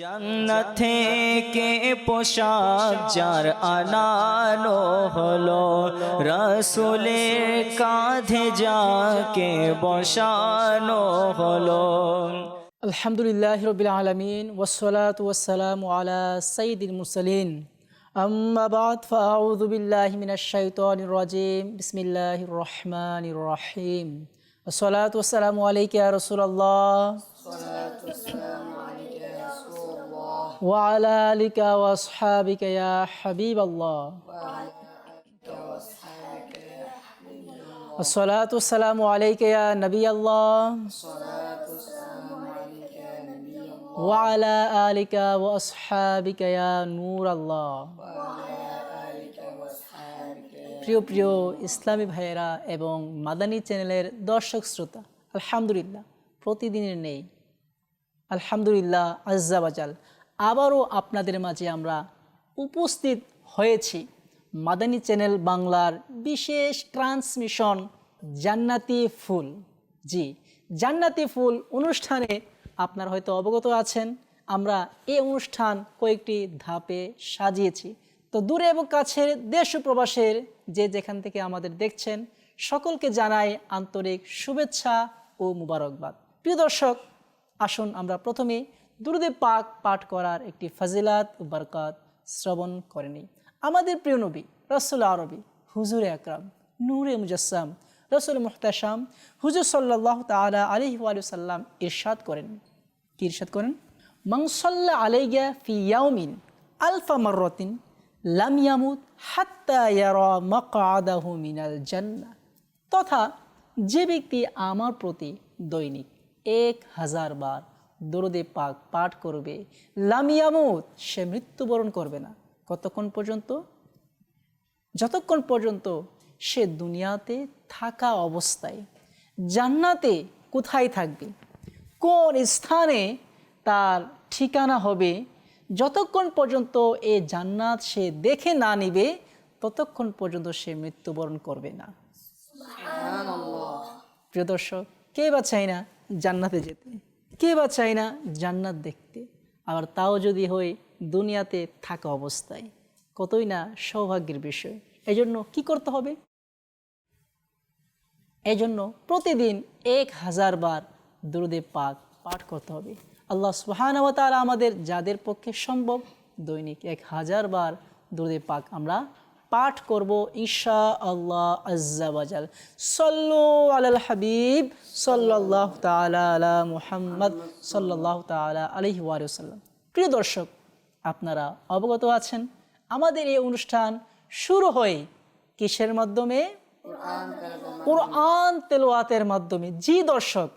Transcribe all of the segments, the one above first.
জান্নাত থেকে পোশাক যার আনানো হলো রসুলের কাঁধে যাকে বসানো হলো। আলহামদুলিল্লাহ রবিল আলমিন ওসলাত ওসালাম আলা সঈদুল মুরসালিন। আম্মা বাদ ফাউযু বিল্লাহি মিনাশ শাইতানির রাজিম। বিসমিল্লাহির রহমানির রহিম। আসসালাতু ওয়াসসালামু আলাইকা ইয়া রাসূলুল্লাহ। وعلى آلك وأصحابك يا حبيب الله الصلاة والسلام عليك يا نبي الله وعلى آلك وأصحابك يا نور الله প্রিয় প্রিয় ইসলামী ভাইয়েরা এবং মাদানী চ্যানেলের দর্শক শ্রোতা আলহামদুলিল্লাহ প্রতিদিনের নেই আলহামদুলিল্লাহ আজ্জাবাজাল আবারও আপনাদের মাঝে আমরা উপস্থিত হয়েছি মাদানী চ্যানেল বাংলার বিশেষ ট্রান্সমিশন জান্নাতি ফুল। জি, জান্নাতি ফুল অনুষ্ঠানে আপনারা হয়তো অবগত আছেন, আমরা এই অনুষ্ঠান কয়েকটি ধাপে সাজিয়েছি। তো দূরে এবং কাছের দেশ প্রবাসের যে যেখান থেকে আমাদের দেখছেন, সকলকে জানাই আন্তরিক শুভেচ্ছা ও মুবারকবাদ। প্রিয় দর্শক, আসুন আমরা প্রথমে দুরুদে পাক পাঠ করার একটি ফাজিলাত ও বরকাত শ্রবণ করেনি। আমাদের প্রিয় নবী, রসুল আরবি, হুজুর আকরাম, নূরে মুজাসাম রসুল মুহতাসাম, হুজুর সাল্লাহ তালা আলহি সাল্লাম ইরশাদ করেন। কি ইরশাদ করেন? মংসল্লা আলাইগা ফি ইয়াউমিন আলফা মাররতিন লাম ইয়ামুত হাত্তা ইয়ারা মাকআদাহু মিনাল জান্নাহ। তথা যে ব্যক্তি আমার প্রতি দৈনিক এক হাজার বার দরদে পাক পাঠ করবে। লামিয়ামুত সে মৃত্যুবরণ করবে না। কতক্ষণ পর্যন্ত? যতক্ষণ পর্যন্ত সে দুনিয়াতে থাকা অবস্থায় জান্নাতে কোথায় থাকবে? কোন স্থানে তার ঠিকানা হবে? যতক্ষণ পর্যন্ত এ জান্নাত সে দেখে না নিবে ততক্ষণ পর্যন্ত সে মৃত্যুবরণ করবে না। প্রিয় দর্শক কে বা চাই না জান্নাতে যেতে? কে বা চাই না জান্নাত দেখতে? আবার তাও যদি হয় দুনিয়াতে থাকা অবস্থায়। কতই না সৌভাগ্যের বিষয়। এজন্য কি করতে হবে? এজন্য প্রতিদিন এক হাজার বার দুরুদে পাক পাঠ করতে হবে। আল্লাহ সুহানবতাল আমাদের যাদের পক্ষে সম্ভব দৈনিক এক হাজার বার দুরুদে পাক আমরা পাঠ করব ঈশা আল্লাহ আজ্জাবাজাল সল্লু আলাল হাবিব সাল্লাহ তালা আলা মুহাম্মদ সাল্লাহ তালা আলহি ওয়ারসাল্লাম প্রিয় দর্শক, আপনারা অবগত আছেন, আমাদের এই অনুষ্ঠান শুরু হয় কিসের মাধ্যমে? কোরআন তেলোয়াতের মাধ্যমে। জি দর্শক,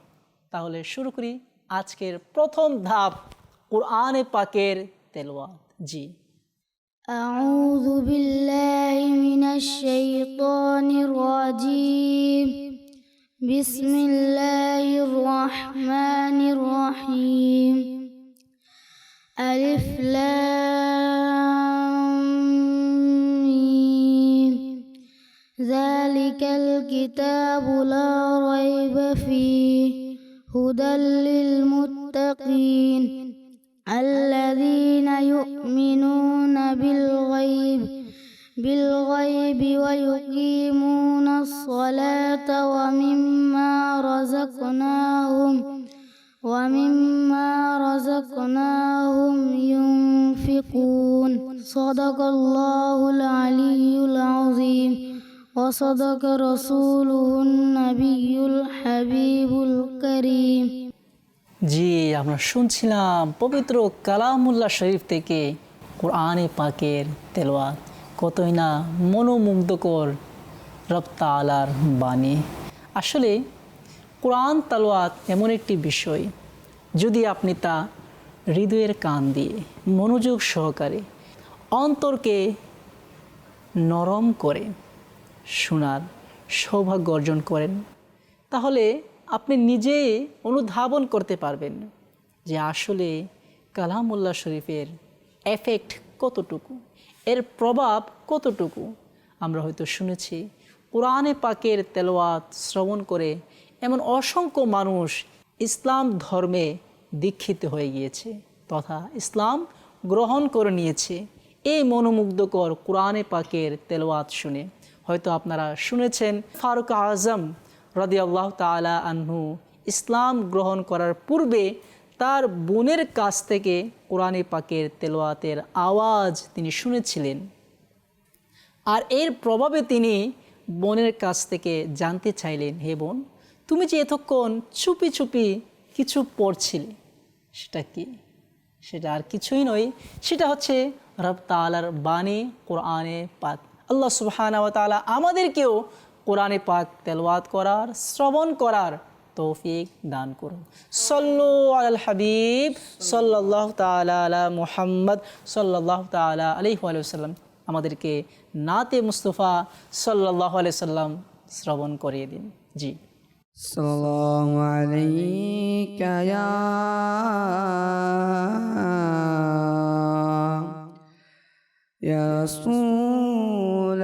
তাহলে শুরু করি আজকের প্রথম ধাপ, কোরআনে পাকের তেলোয়াত জি। أعوذ بالله من الشيطان الرجيم. بسم الله الرحمن الرحيم. ألف لام. ذلك الكتاب لا ريب فيه. هدى للمتقين. الذين يؤمنون بالغيب ويقيمون الصلاة ومما رزقناهم ومما رزقناهم ينفقون صدق الله العلي العظيم وصدق رسوله النبي الحبيب الكريم জি আমরা শুনছিলাম পবিত্র কালামুল্লাহ শরীফ থেকে কোরআনে পাকের তেলোয়াত কতই না মনোমুগ্ধকর রপ্তা আলার বাণী। আসলে কোরআন তালোয়াত এমন একটি বিষয়, যদি আপনি তা হৃদয়ের কান দিয়ে মনোযোগ সহকারে অন্তরকে নরম করে শোনার সৌভাগ্য অর্জন করেন, তাহলে আপনি নিজে অনুধাবন করতে পারবেন যে আসলে কালামুল্লাহ শরীফের এফেক্ট কতটুকু। এর প্রভাব কতটুকু? আমরা হয়তো শুনেছি, কোরআনে পাকের তেলোয়াত শ্রবণ করে এমন অসংখ্য মানুষ ইসলাম ধর্মে দীক্ষিত হয়ে গিয়েছে তথা ইসলাম গ্রহণ করে নিয়েছে। এই মনোমুগ্ধকর কোরআনে পাকের তেলাওয়াত শুনে। হয়তো আপনারা শুনেছেন, ফারুক আজম রদি আল্লাহ তালা আনহু ইসলাম গ্রহণ করার পূর্বে তার বোনের কাছ থেকে কোরআনে পাকের তেলোয়াতের আওয়াজ তিনি শুনেছিলেন। আর এর প্রভাবে তিনি বোনের কাছ থেকে জানতে চাইলেন, হে বোন, তুমি যে এতক্ষণ চুপি চুপি কিছু পড়ছিলে, সেটা কি? সেটা আর কিছুই নয়, সেটা হচ্ছে রব তালার বাণী কোরআনে পাক। আল্লাহ সুবহানা আমাদেরকেও কোরআনে পাক তেলওয়াত করার, শ্রবণ করার তৌফিক দান করুন। সল্লু আল হাবিব সল্লাহ তালা আলা মুহাম্মদ সল্লাহ তালা আলহিহাল্লাম আমাদেরকে নাতে মুস্তফা সল্লাহ আলি সাল্লাম শ্রবণ করিয়ে দিন। জি। সালাম আলাইকা ইয়া রাসূলুল্লাহ।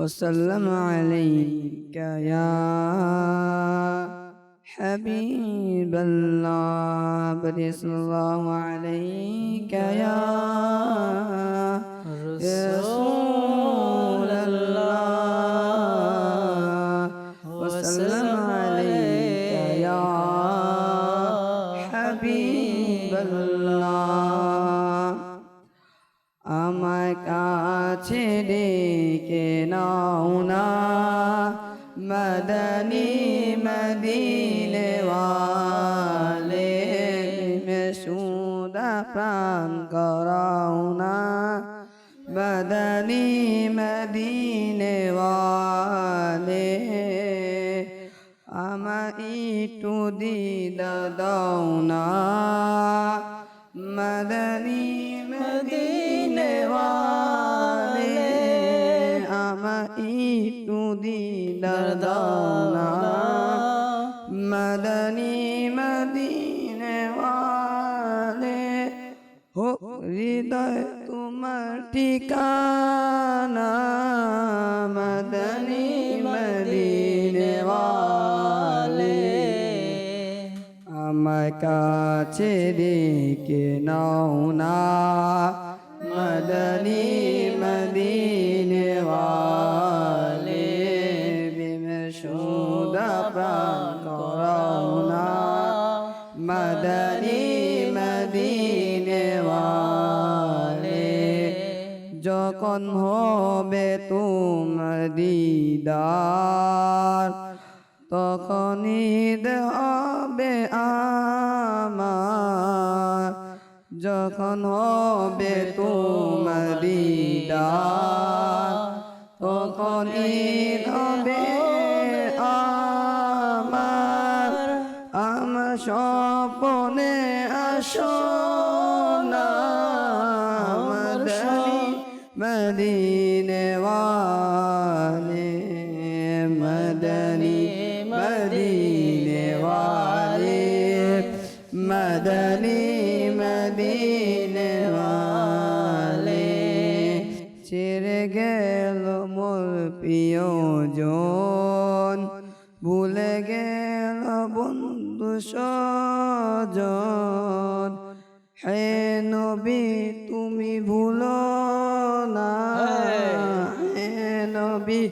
وسلم عليك يا حبيب الله. صلى الله عليك يا رسول الله. وسلم عليك يا حبيب الله. আমার কাছে ডেকে নাও না। মদনী মদিনে ওয়ালে সুদা প্রাণ করাও না। মদনী মদিনে ওয়ালে আমার একটু দিদা দাও না। মদিনে একটু দিদা দাও না মদনী মদিনে ওয়ালে হো হৃদয় তোমার ঠিকানা, মদনী মদিনে ওয়ালে। আমার কাছে রেখে নাও না, মদিনে যখন হবে তোমার দিদার। তখন ঈদ হবে আমার। যখন হবে তোমার দিদার। তখন ঈদ হবে আমার। আমার স্বপনে আসো। মদিনে ওয়ালে মদনী মদিনে ওয়ালে মদনী মদিনে ওয়ালে ছেড়ে গেল মোর প্রিয়জন, ভুলে গেল বন্ধু সজন হে নবী, তুমি ভুলো না। হে নবী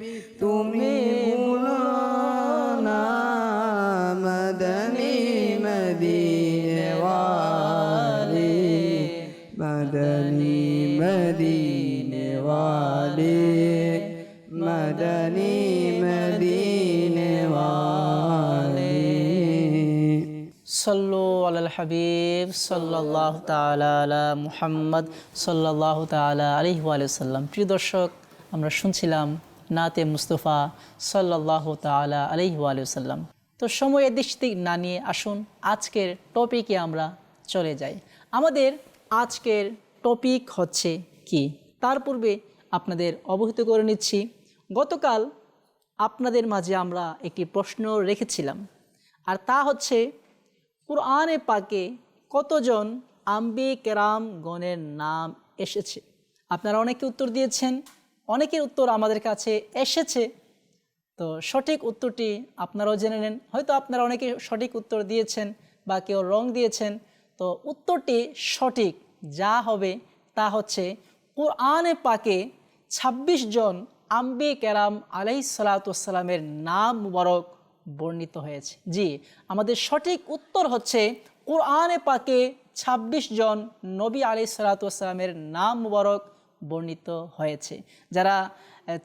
হাবিব সাল্লাহ তালা মুহাম্মদ সাল্লাহ তালা আলহি আলাইসাল্লাম প্রিয় দর্শক, আমরা শুনছিলাম নাতে মুস্তফা সাল্লাহ তালা আলহি আলাইসাল্লাম তো সময়ের দৃষ্টি না নিয়ে আসুন, আজকের টপিকে আমরা চলে যাই। আমাদের আজকের টপিক হচ্ছে কি? তার পূর্বে আপনাদের অবহিত করে নিচ্ছি, গতকাল আপনাদের মাঝে আমরা একটি প্রশ্ন রেখেছিলাম, আর তা হচ্ছে কোরআনে পাকে কতজন আম্বি কেরাম গণের নাম এসেছে? আপনারা অনেকে উত্তর দিয়েছেন অনেকের উত্তর আমাদের কাছে এসেছে। তো সঠিক উত্তরটি আপনারাও জেনে নেন। হয়তো আপনারা অনেকে সঠিক উত্তর দিয়েছেন বা কেউ রং দিয়েছেন। তো উত্তরটি সঠিক যা হবে তা হচ্ছে কোরআনে পাকে ২৬ জন আম্বি কেরাম আলাই সালাতামের নাম মুবারক বর্ণিত হয়েছে। জি, আমাদের সঠিক উত্তর হচ্ছে কোরআনে পাকে ২৬ জন নবী আলি সালাতামের নাম মুবারক বর্ণিত হয়েছে। যারা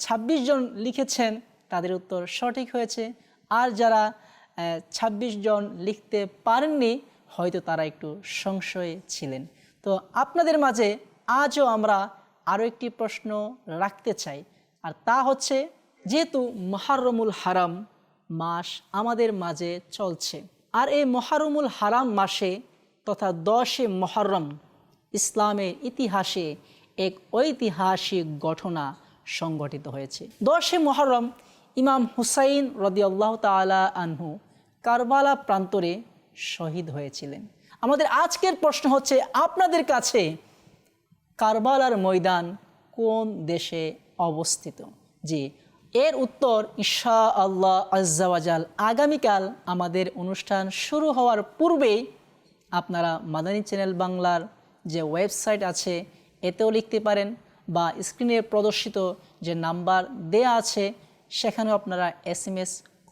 ২৬ জন লিখেছেন, তাদের উত্তর সঠিক হয়েছে। আর যারা ২৬ জন লিখতে পারেননি, হয়তো তারা একটু সংশয়ে ছিলেন। তো আপনাদের মাঝে আজও আমরা আরও একটি প্রশ্ন রাখতে চাই। আর তা হচ্ছে, যেহেতু মহারমুল হারাম মাস আমাদের মাঝে চলছে। আর এই মহারমুল হারাম মাসে তথা দশে মহরম ইসলামের ইতিহাসে এক ঐতিহাসিক ঘটনা সংগঠিত হয়েছে। দশে মহরম ইমাম হুসাইন রদিয়াল্লাহ তালা আনহু কারবালা প্রান্তরে শহীদ হয়েছিলেন। আমাদের আজকের প্রশ্ন হচ্ছে, আপনাদের কাছে কারবালার ময়দান কোন দেশে অবস্থিত? জি এর উত্তর ঈশা আল্লাহ আজ্জাওয়াজাল আগামীকাল আমাদের অনুষ্ঠান শুরু হওয়ার পূর্বেই আপনারা মাদানী চ্যানেল বাংলার যে ওয়েবসাইট আছে, এতেও লিখতে পারেন বা স্ক্রিনে প্রদর্শিত যে নাম্বার দেয়া আছে, সেখানেও আপনারা এস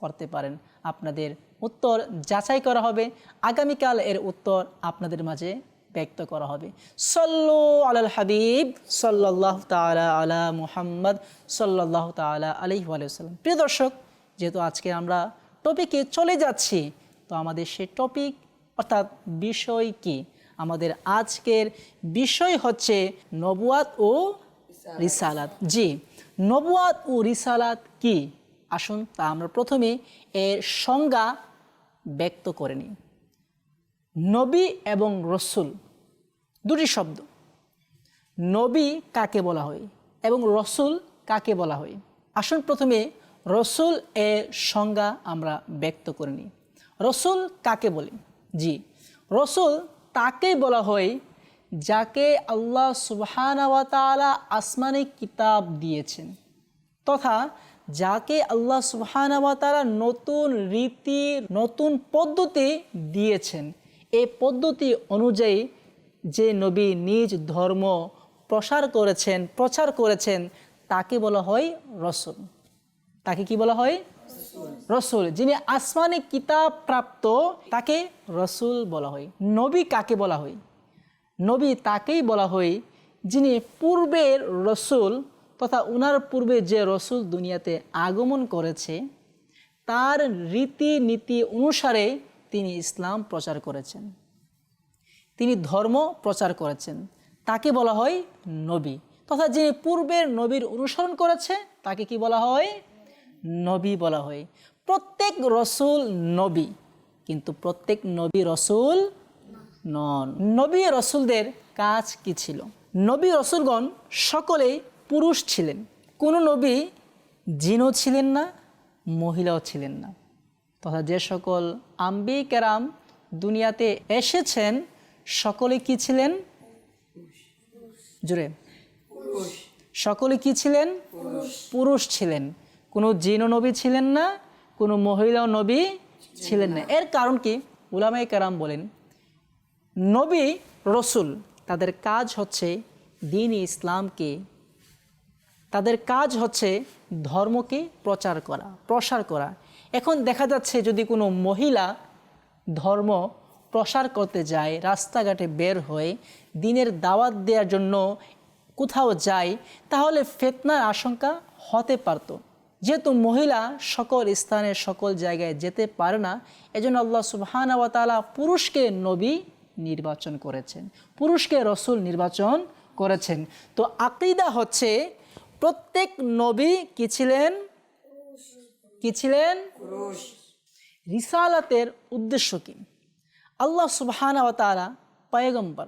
করতে পারেন। আপনাদের উত্তর যাচাই করা হবে। আগামীকাল এর উত্তর আপনাদের মাঝে ব্যক্ত করা হবে। সল্লু আলাল হাবিব সাল্লাহ তালা আলা মুহাম্মদ সাল্লাহ তালা আলহি আলাইসাল্লাম প্রিয় দর্শক, যেহেতু আজকে আমরা টপিকে চলে যাচ্ছি, তো আমাদের সে টপিক অর্থাৎ বিষয় কি? আমাদের আজকের বিষয় হচ্ছে নবুয়াত ও রিসালাত। জি, নবুয়াত ও রিসালাত কি? আসুন, তা আমরা প্রথমে এর সংজ্ঞা ব্যক্ত করে নিই। নবী এবং রসুল, দুটি শব্দ। নবী কাকে বলা হয় এবং রসুল কাকে বলা হয়? আসুন প্রথমে রসুল এর সংজ্ঞা আমরা ব্যক্ত করে নিই। রসুল কাকে বলি? জি, রসুল তাকেই বলা হয় যাকে আল্লাহ সুবহানাওয়াতালা আসমানে কিতাব দিয়েছেন তথা যাকে আল্লাহ সুবহানাওয়াতালা নতুন রীতি, নতুন পদ্ধতি দিয়েছেন এই পদ্ধতি অনুযায়ী যে নবী নিজ ধর্ম প্রসার করেছেন, প্রচার করেছেন, তাকে বলা হয় রসুল। তাকে কি বলা হয়? রসুল। যিনি আসমানি কিতাব প্রাপ্ত, তাকে রসুল বলা হয়। নবী কাকে বলা হয়? নবী তাকেই বলা হয় যিনি পূর্বের রসুল তথা উনার পূর্বে যে রসুল দুনিয়াতে আগমন করেছে, তার রীতিনীতি অনুসারে তিনি ইসলাম প্রচার করেছেন। তিনি ধর্ম প্রচার করেছেন। তাকে বলা হয় নবী। তথা যিনি পূর্বের নবীর অনুসরণ করেছে, তাকে কি বলা হয়? নবী বলা হয়। প্রত্যেক রসুল নবী, কিন্তু প্রত্যেক নবী রসুল নন। নবী রসুলদের কাজ কি ছিল? নবী রসুলগণ সকলেই পুরুষ ছিলেন। কোনো নবী জিনও ছিলেন না, মহিলাও ছিলেন না। তথা যে সকল আম্বি কেরাম দুনিয়াতে এসেছেন, সকলে কি ছিলেন? জুড়ে। সকলে কি ছিলেন? পুরুষ ছিলেন। কোনো জিনও নবী ছিলেন না, কোনো মহিলাও নবী ছিলেন না। এর কারণ কি? উলামাই কারাম বলেন, নবী, রসুল, তাদের কাজ হচ্ছে দিন ইসলামকে, তাদের কাজ হচ্ছে ধর্মকে প্রচার করা, প্রসার করা। এখন দেখা যাচ্ছে যদি কোনো মহিলা ধর্ম প্রসার করতে যায়, রাস্তাঘাটে বের হয়ে দিনের দাওয়াত দেওয়ার জন্য কোথাও যায়, তাহলে ফেতনার আশঙ্কা হতে পারত। যেহেতু মহিলা সকল স্থানে, সকল জায়গায় যেতে পারে না, এজন্য আল্লাহ সুবাহানাওয়াতালা পুরুষকে নবী নির্বাচন করেছেন, পুরুষকে রসুল নির্বাচন করেছেন। তো আকিদা হচ্ছে প্রত্যেক নবী কি ছিলেন? কি ছিলেন? রিসালাতের উদ্দেশ্য কি? আল্লাহ সুবহানা তারা পয়গম্বর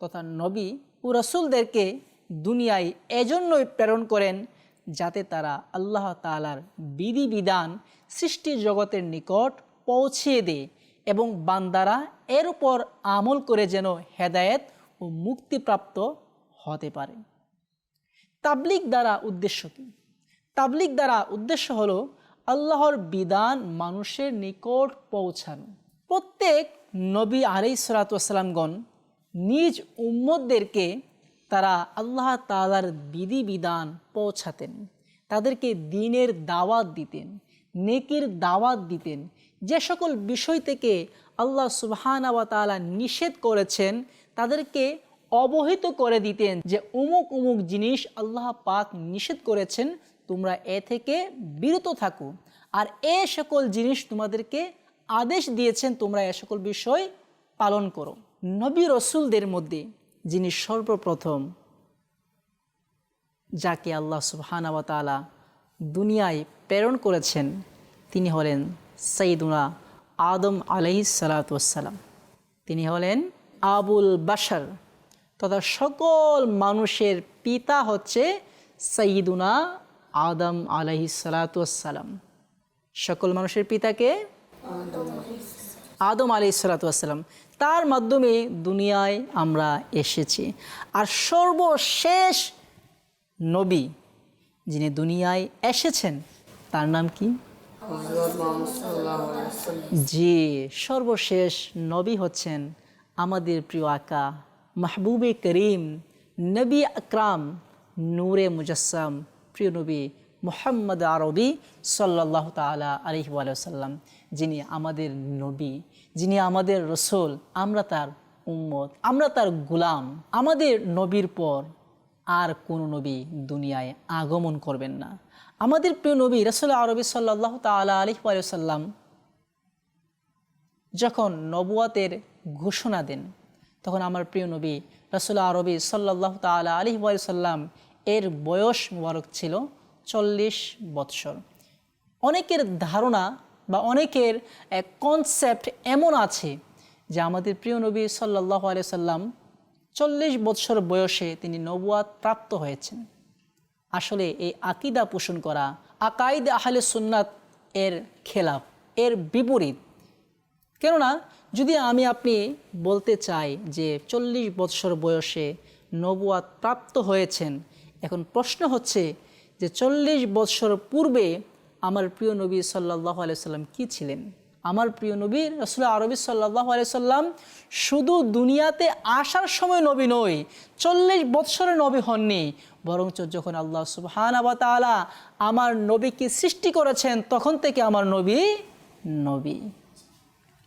তথা নবী ও রসুলদেরকে দুনিয়ায় এজন্যই প্রেরণ করেন যাতে তারা আল্লাহ তালার বিধিবিধান সৃষ্টি জগতের নিকট পৌঁছিয়ে দেয় এবং বান্দারা এর উপর আমল করে যেন হেদায়েত ও মুক্তিপ্রাপ্ত হতে পারে। তাবলিক দ্বারা উদ্দেশ্য কী? তাবলিক দ্বারা উদ্দেশ্য হলো আল্লাহর বিধান মানুষের নিকট পৌঁছানো। প্রত্যেক নবী আলাই সালাতামগণ নিজ উম্মদদেরকে তারা আল্লাহ তালার বিধিবিধান পৌঁছাতেন। তাদেরকে দিনের দাওয়াত দিতেন, নেকির দাওয়াত দিতেন। যে সকল বিষয় থেকে আল্লাহ সুবহানা ওয়া তাআলা নিষেধ করেছেন, তাদেরকে অবহিত করে দিতেন যে অমুক অমুক জিনিস আল্লাহ পাক নিষেধ করেছেন তোমরা এ থেকে বিরত থাকো। আর এ সকল জিনিস তোমাদেরকে আদেশ দিয়েছেন, তোমরা এ সকল বিষয় পালন করো। নবী রসুলদের মধ্যে যিনি সর্বপ্রথম, যাকে আল্লাহ সুবহানা ওয়া দুনিয়ায় প্রেরণ করেছেন, তিনি হলেন সঈদুনা আদম আলহি সালাতাম তিনি হলেন আবুল বাশার তথা সকল মানুষের পিতা হচ্ছে সঈদুনা আদম আলহি সালাতাম সকল মানুষের পিতাকে আদম আলি সালাতাম তার মাধ্যমে দুনিয়ায় আমরা এসেছি। আর সর্বশেষ নবী যিনি দুনিয়ায় এসেছেন, তার নাম কি? জি, সর্বশেষ নবী হচ্ছেন আমাদের প্রিয় আকা মাহবুবে করিম, নবী আকরাম, নূরে মুজাসম প্রিয় নবী মোহাম্মদ আরবি সাল্লাহ তালা আলহি সাল্লাম যিনি আমাদের নবী, যিনি আমাদের রসুল, আমরা তার উম্মত, আমরা তার গুলাম, আমাদের নবীর পর আর কোনো নবী দুনিয়ায় আগমন করবেন না। আমাদের প্রিয় নবী রসুল আরবি সাল্লাহ তালা আলহি সাল্লাম যখন নবুয়াতের ঘোষণা দেন, তখন আমার প্রিয় নবী রসুল আরবি সাল্লাহ তালা আলি সাল্লাম এর বয়স মুবারক ছিল চল্লিশ বৎসর। অনেকের ধারণা বা অনেকের এক কনসেপ্ট এমন আছে যে আমাদের প্রিয় নবী সাল্লাহ সাল্লাম চল্লিশ বৎসর বয়সে তিনি নবুয়াত প্রাপ্ত হয়েছেন। আসলে এই আকিদা পোষণ করা, আকাইদ আহলে সুন্নাত এর খেলাফ, এর বিপরীত। কেননা, যদি আমি আপনি বলতে চাই যে চল্লিশ বৎসর বয়সে নবুয়াত প্রাপ্ত হয়েছেন এখন প্রশ্ন হচ্ছে যে চল্লিশ বৎসর পূর্বে আমার প্রিয় নবী সাল্লাহ আলাইসাল্লাম কী ছিলেন? আমার প্রিয় নবী রসুল আরবি সাল্লাহ আলাইসাল্লাম শুধু দুনিয়াতে আসার সময় নবী নয়, চল্লিশ বৎসরে নবী হননি। বরঞ্চ যখন আল্লাহ সুবহান আবা তালা আমার নবীকে সৃষ্টি করেছেন, তখন থেকে আমার নবী নবী।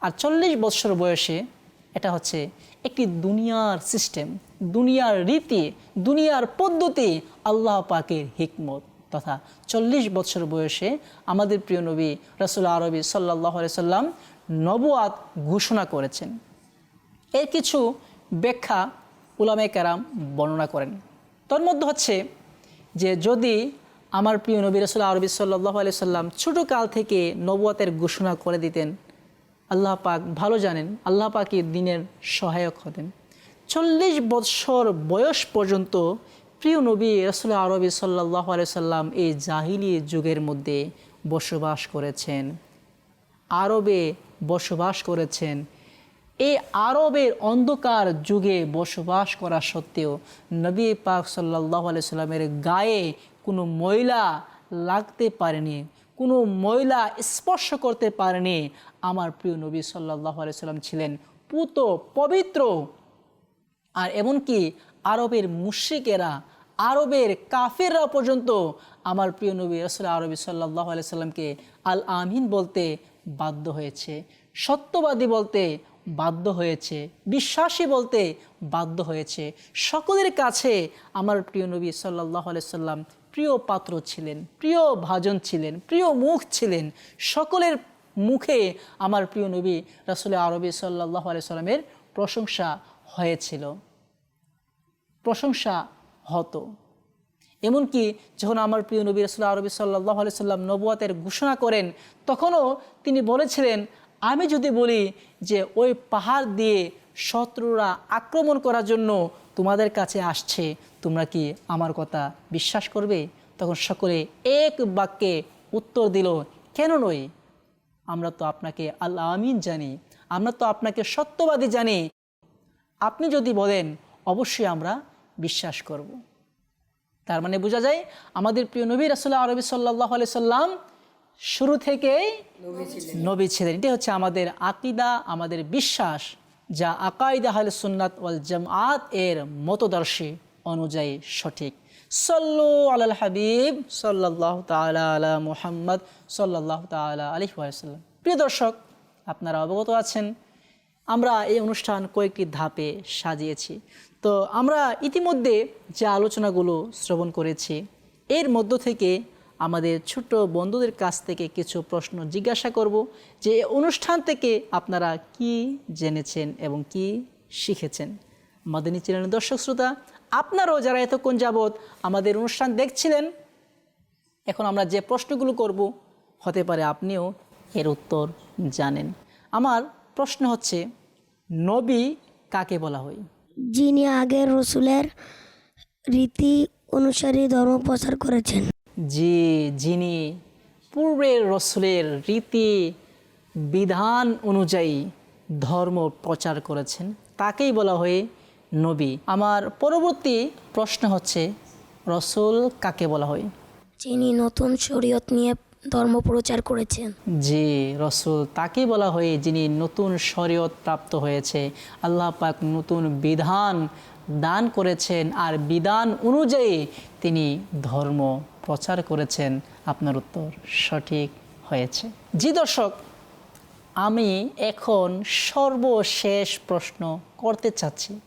আর চল্লিশ বৎসর বয়সে এটা হচ্ছে একটি দুনিয়ার সিস্টেম দুনিয়ার রীতি, দুনিয়ার পদ্ধতি আল্লাহ পাকের হিকমত। তথা চল্লিশ বছর বয়সে আমাদের প্রিয় নবী রসুল আরবি সাল্লাহ সাল্লাম নবুয়াত ঘোষণা করেছেন। এর কিছু ব্যাখ্যা উলামে কারাম বর্ণনা করেন। তোর মধ্যে হচ্ছে যে, যদি আমার প্রিয় নবী রসুল আরবি সাল্লাহ আলি সাল্লাম ছোটো কাল থেকে নবুয়াতের ঘোষণা করে দিতেন, আল্লাহ পাক ভালো জানেন, আল্লাহ পাকের দিনের সহায়ক হতেন। চল্লিশ বৎসর বয়স পর্যন্ত প্রিয় নবী রসুল আরবি সাল্লাহ সাল্লাম এই জাহিলি যুগের মধ্যে বসবাস করেছেন। আরবে বসবাস করেছেন। এই আরবের অন্ধকার যুগে বসবাস করা সত্ত্বেও নবী পাক সাল্লাহ সাল্লামের গায়ে কোনো ময়লা লাগতে পারেনি, কোনো ময়লা স্পর্শ করতে পারেনি। আমার প্রিয় নবী সাল্লাহ সাল্লাম ছিলেন পুত পবিত্র আর এমনকি আরবের মুশ্রিকেরা, আরবের কাফেররা পর্যন্ত আমার প্রিয় নবী রসুল আরবি সাল্লাহ সাল্লামকে আল আমিন বলতে বাধ্য হয়েছে, সত্যবাদী বলতে বাধ্য হয়েছে, বিশ্বাসী বলতে বাধ্য হয়েছে। সকলের কাছে আমার প্রিয় নবী সাল্লাহ সাল্লাম প্রিয় পাত্র ছিলেন, প্রিয় ভাজন ছিলেন, প্রিয় মুখ ছিলেন। সকলের মুখে আমার প্রিয় নবী রাসুল আরবি সাল্লাহ সাল্লামের প্রশংসা হয়েছিল। প্রশংসা হতো। এমনকি যখন আমার প্রিয় নবী রসুল্লাহ আরবি সাল্লাহ আলি সাল্লাম নবুয়াতের ঘোষণা করেন, তখনও তিনি বলেছিলেন, আমি যদি বলি যে ওই পাহাড় দিয়ে শত্রুরা আক্রমণ করার জন্য তোমাদের কাছে আসছে, তোমরা কি আমার কথা বিশ্বাস করবে? তখন সকলে এক বাক্যে উত্তর দিল, কেন নয় আমরা তো আপনাকে আল্লাহ আমিন জানি, আমরা তো আপনাকে সত্যবাদী জানি। আপনি যদি বলেন, অবশ্যই আমরা বিশ্বাস করব। তার মানে বোঝা যায় আমাদের প্রিয় নবী রাসুল্লাহ আরবি সাল্লাহ আলি সাল্লাম শুরু থেকেই নবী ছিলেন। এটি হচ্ছে আমাদের আকিদা আমাদের বিশ্বাস যা আকাইদা আহলে সুন্নাত ওয়াল জামাত এর মতদর্শী অনুযায়ী সঠিক। সল্লু আলাল হাবিব সাল্লাহ তালা আলা মুহাম্মদ সাল্লাহ তালা আলহি ওয়াসাল্লাম। প্রিয় দর্শক আপনারা অবগত আছেন আমরা এই অনুষ্ঠান কয়েকটি ধাপে সাজিয়েছি। তো আমরা ইতিমধ্যে যে আলোচনাগুলো শ্রবণ করেছি, এর মধ্য থেকে আমাদের ছোট্ট বন্ধুদের কাছ থেকে কিছু প্রশ্ন জিজ্ঞাসা করব যে অনুষ্ঠান থেকে আপনারা কি জেনেছেন এবং কি শিখেছেন? মাদানী চ্যানেলের দর্শক শ্রোতা, আপনারাও যারা এতক্ষণ যাবৎ আমাদের অনুষ্ঠান দেখছিলেন, এখন আমরা যে প্রশ্নগুলো করব, হতে পারে আপনিও এর উত্তর জানেন। আমার প্রশ্ন হচ্ছে, নবী কাকে বলা হয়? যিনি আগের রসুলের রীতি অনুসারী ধর্ম প্রচার করেছেন। যে যিনি পূর্বের রসুলের রীতি বিধান অনুযায়ী ধর্ম প্রচার করেছেন তাকেই বলা হয় নবী। আমার পরবর্তী প্রশ্ন হচ্ছে রসুল কাকে বলা হয়? যিনি নতুন শরীয়ত নিয়ে ধর্ম প্রচার করেছেন যে রসুল তাকে বলা হয় যিনি নতুন শরীয়ত প্রাপ্ত হয়েছে। আল্লাহ পাক নতুন বিধান দান করেছেন আর বিধান অনুযায়ী তিনি ধর্ম প্রচার করেছেন। আপনার উত্তর সঠিক হয়েছে। জি দর্শক, আমি এখন সর্বশেষ প্রশ্ন করতে চাচ্ছি।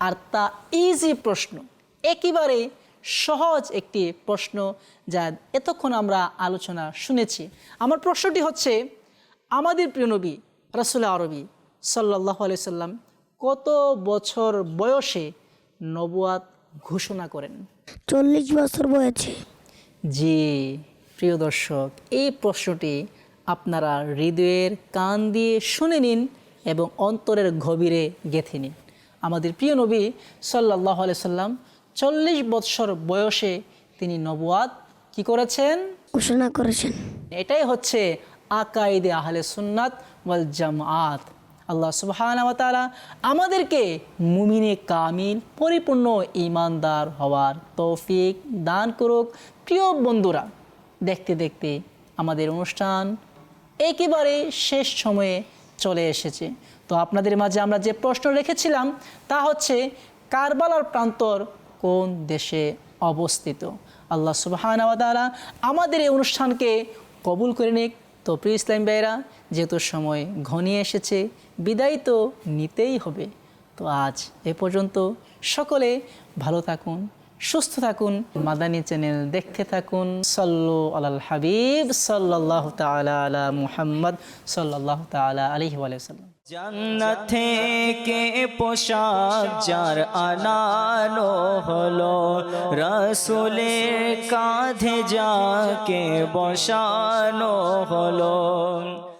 আর তা ইজি প্রশ্ন। একেবারে সহজ একটি প্রশ্ন যা এতক্ষণ আমরা আলোচনা শুনেছি। আমার প্রশ্নটি হচ্ছে আমাদের প্রিয় নবী রাসুল আরবি সাল্লাহ আলি সাল্লাম কত বছর বয়সে নবুয়াত ঘোষণা করেন? চল্লিশ বছর বয়সে। জি প্রিয় দর্শক এই প্রশ্নটি আপনারা হৃদয়ের কান দিয়ে শুনে নিন এবং অন্তরের গভীরে গেঁথে নিন। আমাদের প্রিয় নবী সাল্লাহ সাল্লাম চল্লিশ বৎসর বয়সে তিনি নবুয়াদ কি করেছেন? ঘোষণা করেছেন। এটাই হচ্ছে আকাইদে আহলে সুন্নাত ওয়াল জামাত। আল্লাহ সুবহান আমাদেরকে মুমিনে কামিল পরিপূর্ণ ইমানদার হওয়ার তৌফিক দান করুক। প্রিয় বন্ধুরা দেখতে দেখতে আমাদের অনুষ্ঠান একেবারে শেষ সময়ে চলে এসেছে। তো আপনাদের মাঝে আমরা যে প্রশ্ন রেখেছিলাম তা হচ্ছে কারবালার প্রান্তর কোন দেশে অবস্থিত? আল্লাহ সুবাহান আমাদের এই অনুষ্ঠানকে কবুল করে নিক। তো প্রিয় ইসলাম ভাইরা যেহেতু সময় ঘনিয়ে এসেছে, বিদায় তো নিতেই হবে। তো আজ এ পর্যন্ত সকলে ভালো থাকুন, সুস্থ থাকুন, মাদানী চ্যানেল দেখতে থাকুন। সাল্লু আলাল হাবিব সাল্লাহ তালা আলা মুহাম্মদ সাল্লাহ তালা আলহি আলাইসাল্লাম জান্নাত থেকে পোশাক যার আনানো হলো রসুলে কাঁধে যাকে বসানো হলো।